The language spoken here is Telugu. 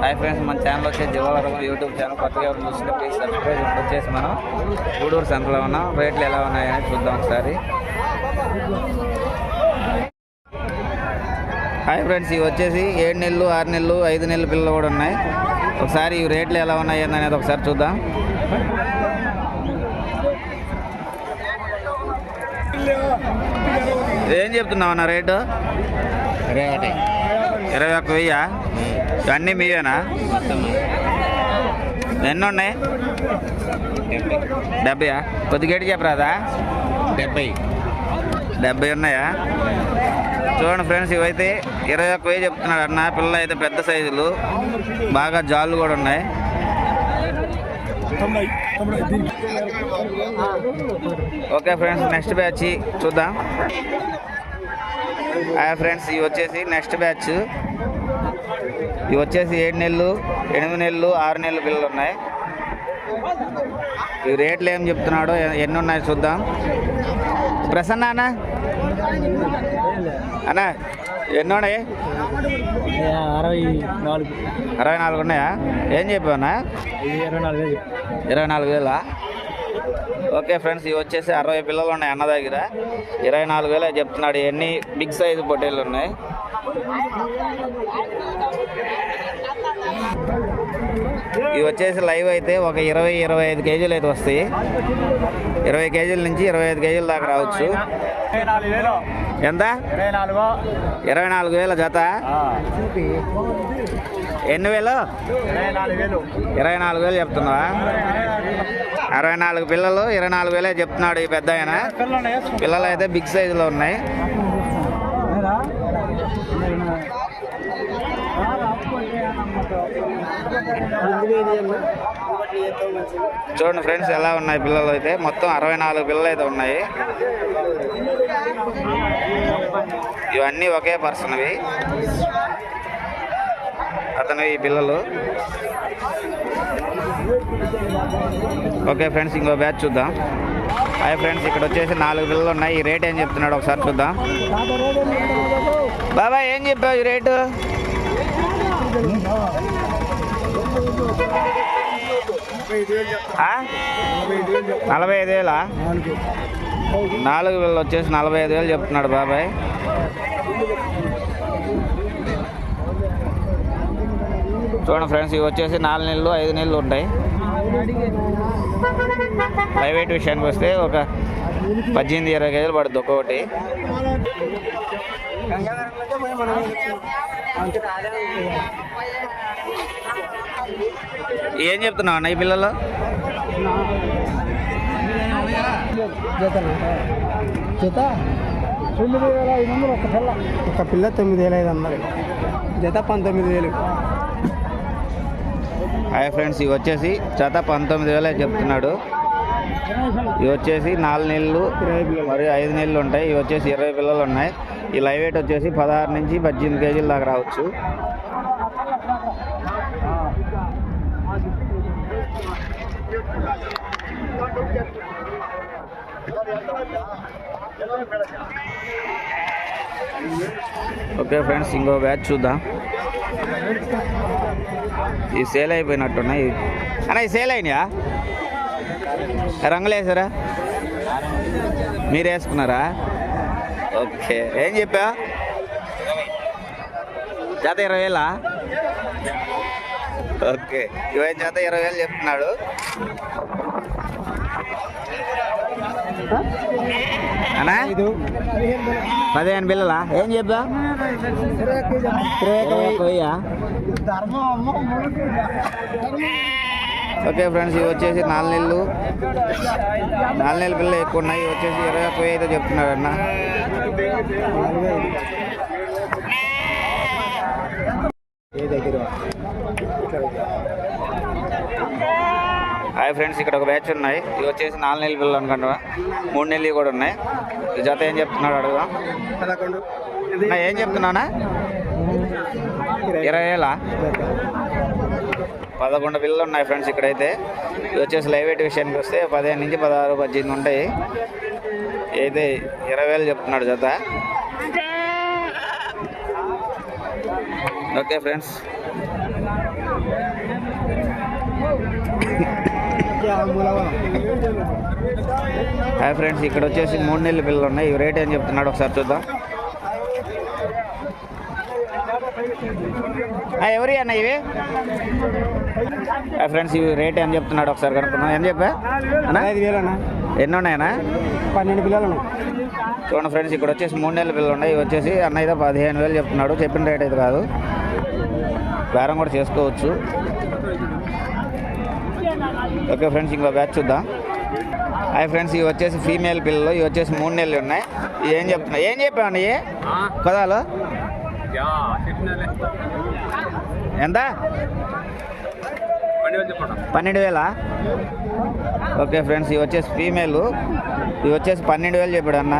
హాయ్ ఫ్రెండ్స్ మన ఛానల్ వచ్చేసి జివావరం యూట్యూబ్ ఛానల్ కొత్తగా ఎవరు చూస్తే ప్లీజ్ సబ్స్క్రైబ్ ఇప్పుడు వచ్చేసి మనం గూడూరు సెంటర్లో ఉన్నాం రేట్లు ఎలా ఉన్నాయని చూద్దాం ఒకసారి. హాయ్ ఫ్రెండ్స్ ఇవి వచ్చేసి ఏడు నెలలు ఆరు నెలలు ఐదు నెలలు పిల్లలు కూడా ఉన్నాయి. ఒకసారి ఈ రేట్లు ఎలా ఉన్నాయి అనేది ఒకసారి చూద్దాం. ఏం చెప్తున్నావు అన్న రేటు? రేటే. ఇరవై ఒక్క వెయ్యా? ఇవన్నీ మీవేనా? ఎన్ని ఉన్నాయి డెబ్బై డెబ్బయా? కొద్ది గట్టి చెప్పరాదా డెబ్బై. డెబ్బై ఉన్నాయా? చూడండి ఫ్రెండ్స్ ఇవైతే ఇరవై ఒక్క వెయ్యి చెప్తున్నాడు అన్న. పిల్లలు అయితే పెద్ద సైజులు. బాగా జాళ్ళు కూడా ఉన్నాయి. ఓకే ఫ్రెండ్స్ నెక్స్ట్ బ్యాచ్ చూద్దాం. ఫ్రెండ్స్ ఇవి వచ్చేసి నెక్స్ట్ బ్యాచ్ ఇవి వచ్చేసి ఏడు నెలలు ఎనిమిది నెలలు ఆరు నెలలు పిల్లలు ఉన్నాయి. ఈ రేట్లు ఏం చెప్తున్నాడో ఎన్ని ఉన్నాయి చూద్దాం. ప్రసన్న అన్న? అన్న ఎన్ని ఉన్నాయి? అరవై నాలుగు. అరవై నాలుగు ఉన్నాయా? ఏం చెప్పావన్నా ఇరవై నాలుగు ఇరవై నాలుగు వేలా? ఓకే ఫ్రెండ్స్ ఇవి వచ్చేసి అరవై పిల్లలు ఉన్నాయి అన్న దగ్గర. ఇరవై నాలుగు వేలు చెప్తున్నాడు. ఎన్ని బిగ్ సైజ్ పొట్టేళ్ళు ఉన్నాయి. ఇవి వచ్చేసి లైవ్ అయితే ఒక ఇరవై ఇరవై ఐదు కేజీలు అయితే వస్తాయి. ఇరవై కేజీల నుంచి ఇరవై ఐదు కేజీల దాకా రావచ్చు. ఎంత? ఇరవై నాలుగు వేల జత. ఎన్ని వేలు ఇరవై నాలుగు వేలు? ఇరవై నాలుగు వేలు చెప్తున్నావా? అరవై నాలుగు పిల్లలు ఇరవై నాలుగు వేలే చెప్తున్నాడు ఈ పెద్ద ఆయన. పిల్లలు అయితే బిగ్ సైజులో ఉన్నాయి. చూడండి ఫ్రెండ్స్ ఎలా ఉన్నాయి పిల్లలు అయితే. మొత్తం అరవై నాలుగు పిల్లలు అయితే ఉన్నాయి. ఇవన్నీ ఒకే పర్సన్వి. అతను ఈ పిల్లలు. ఓకే ఫ్రెండ్స్ ఇంకో బ్యాచ్ చూద్దాం. హాయ్ ఫ్రెండ్స్ ఇక్కడ వచ్చేసి నాలుగు పిల్లలు ఉన్నాయి. ఈ రేట్ ఏం చెప్తున్నాడు ఒకసారి చూద్దాం. బాబాయ్ ఏం చెప్పావు ఈ రేటు? నలభై ఐదు వేలా? నాలుగు వేలు వచ్చేసి నలభై ఐదు వేలు చెప్తున్నాడు బాబాయ్. చూడండి ఫ్రెండ్స్ ఇవి వచ్చేసి నాలుగు నెలలు ఐదు నెలలు ఉంటాయి. ప్రైవేట్ విషయానికి వస్తే ఒక పద్దెనిమిది ఇరవై కేజీలు పడుతుంది ఒక్కొక్కటి. ఏం చెప్తున్నావు అన్న ఈ పిల్లలు? జత తొమ్మిది వేల ఐదు వందలు ఒక పిల్ల. ఒక పిల్ల తొమ్మిది వేల ఐదు వందలు. జత పంతొమ్మిది వేలు. హాయ్ ఫ్రెండ్స్ ఇవి వచ్చేసి జత పంతొమ్మిది వేలే చెప్తున్నాడు. ఇవి వచ్చేసి నాలుగు నెలలు మరియు ఐదు నెలలు ఉంటాయి. ఇవి వచ్చేసి ఇరవై పిల్లలు ఉన్నాయి. ఈ లైవ్ వెయిట్ వచ్చేసి పదహారు నుంచి పద్దెనిమిది కేజీల దాకా రావచ్చు. ఓకే ఫ్రెండ్స్ ఇంకో బ్యాచ్ చూద్దాం. ఈ సేల్ అయిపోయినట్టున్నాయి. అన్న ఇవి సేల్ అయినాయా? రంగులు వేసారా? మీరు వేసుకున్నారా? ఓకే. ఏం చెప్పా జత ఇరవై వేలా? ఓకే. ఇరవై జత ఇరవై వేలు చెప్తున్నాడు. అన్నా? పదిహేను బిల్లలా? ఏం చెప్పా? వెయ్యా? ఓకే ఫ్రెండ్స్ ఇవి వచ్చేసి నాలుగు నెలలు. నాలుగు నెలల పిల్లలు ఎక్కువ ఉన్నాయి. వచ్చేసి ఇరవై ఒక్క వెయ్యి అయితే చెప్తున్నాడు అన్న హాయ్ ఫ్రెండ్స్ ఇక్కడ ఒక బ్యాచ్ ఉన్నాయి. ఇవి వచ్చేసి నాలుగు నెలల పిల్లలు అనుకుంటా. మూడు నెలలు కూడా ఉన్నాయి. జత ఏం చెప్తున్నాడు అడుగుదాం. ఏం చెప్తున్నానా? ఇరవై. వేలా పదకొండు పిల్లలు ఉన్నాయి ఫ్రెండ్స్ ఇక్కడైతే. ఇది వచ్చేసి లైవ్ వెయిట్ విషయానికి వస్తే పదిహేను నుంచి పదహారు పద్దెనిమిది ఉంటాయి. అయితే ఇరవై వేలు చెప్తున్నాడు జత. Okay friends. హాయ్ ఫ్రెండ్స్ ఇక్కడ వచ్చేసి మూడు నెలల పిల్లలు ఉన్నాయి. ఇవి రేట్ ఏం చెప్తున్నాడు ఒకసారి చూద్దాం. ఎవరి అన్న ఇవి? హాయ్ ఫ్రెండ్స్ ఇవి రేట్ ఏం చెప్తున్నాడు ఒకసారి కనుక్కుందాం. ఏం చెప్పా? ఐదు వేలు అన్న. ఎన్ని ఉన్నాయన్నా? పన్నెండు పిల్లలు ఉన్నాయి. చూడండి ఫ్రెండ్స్ ఇక్కడ వచ్చేసి మూడు నెలల పిల్లలు ఉన్నాయి. ఇవి వచ్చేసి అన్న అయితే పదిహేను వేలు చెప్తున్నాడు. చెప్పిన రేట్ అయితే కాదు. బేరం కూడా చేసుకోవచ్చు. ఓకే ఫ్రెండ్స్ ఇంకో బ్యాచ్ చూద్దాం. హాయ్ ఫ్రెండ్స్ ఇవి వచ్చేసి ఫీమేల్ పిల్లలు ఇవి వచ్చేసి మూడు నెలలు ఉన్నాయి. ఇవి ఏం చెప్తున్నాయి ఏం చెప్పామండి పదాలు ఎంత? పన్నెండు వేలా ఓకే ఫ్రెండ్స్ ఇవి వచ్చేసి ఫీమేల్ ఇవి వచ్చేసి పన్నెండు వేలు చెప్పాడు అన్న.